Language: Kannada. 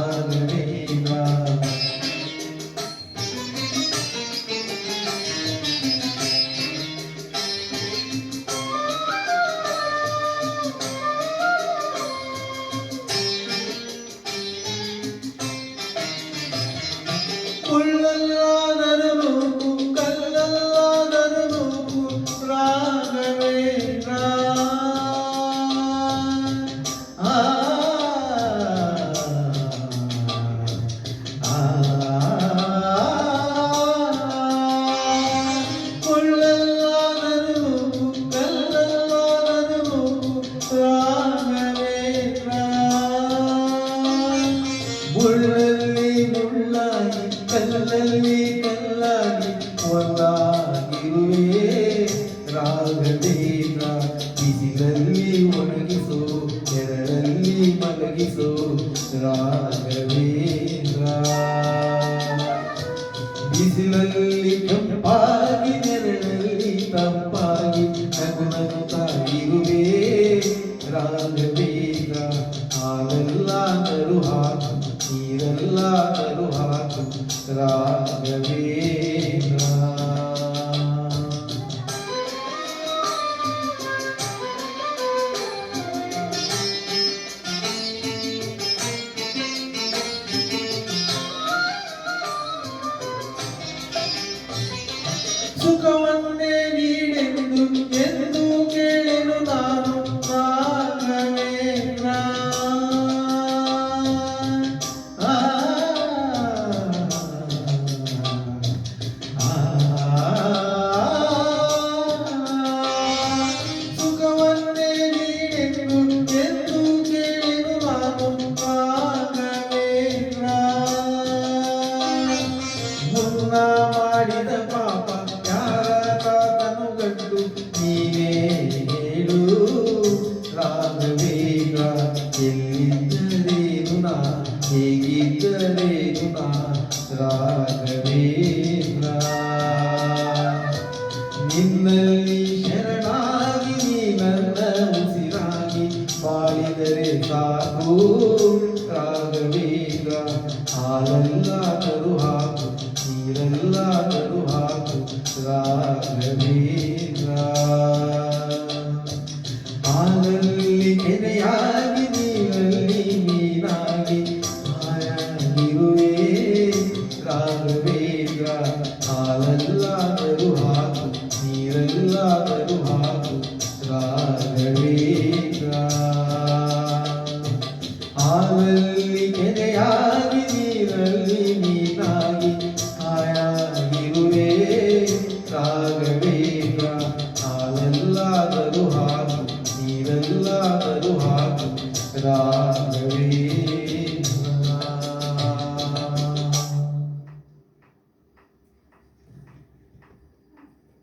Oh, ಬಿಸಿಲಲ್ಲಿ ಒಣಗಿಸೋ ನೆರಳಲ್ಲಿ ಮಲಗಿಸೋ, ರಾಘವೇಂದ್ರ. ಬಿಸಿಲಲ್ಲಿ ಕೆಂಪಾಗಿ, ನೆರಳಲ್ಲಿ ತಂಪಾಗಿ, ನಗು ನಗುತ್ತಾ ಇರುವೆ ರಾಘವೇಂದ್ರ. ಹಾಲೆಲ್ಲಾದರೂ ಹಾಕು ನೀರೆಲ್ಲಾದರೂ ಹಾಕು ರಾಘವೇಂದ್ರ. ಸುಖವನ್ನೇ ನೀಡೆಂದು ಎಂದು ಕೇಳೆನು ನಾನು ರಾಘವೇಂದ್ರ ಆ, ಆ, ಸುಖವನ್ನೇ ನೀಡೆಂದು ಎಂದು ಕೇಳೆನು ನಾನು ರಾಘವೇಂದ್ರ ಮುನ್ನ ಮಾಡಿದ ಪಾಪ ರಾಘವೇಂದ್ರ ಎಲ್ಲಿದ್ದರೇನು ನಾ ಹೇಗಿದ್ದರೇನು ನಾ ರಾಘವೇಂದ್ರ ನಿನ್ನಲ್ಲಿ ಶರಣಾಗಿ ನೀ ನನ್ನ ಉಸಿರಾಗಿ ಬಾಳಿದರೆ ಸಾಕು ರಾಘವೇಂದ್ರ ಹಾಲಲ್ಲಾದರೂ ಹಾಕು ನೀರಲ್ಲಾದರೂ ಹಾಕು ಹಾವಲ್ಲಿ ಕೆರೆಯಾಗಿ ನೀರಲ್ಲಿ ಮೀನಾಗಿ ಹಾಯಾಗಿರುವೆ ಕಾಗವೇ.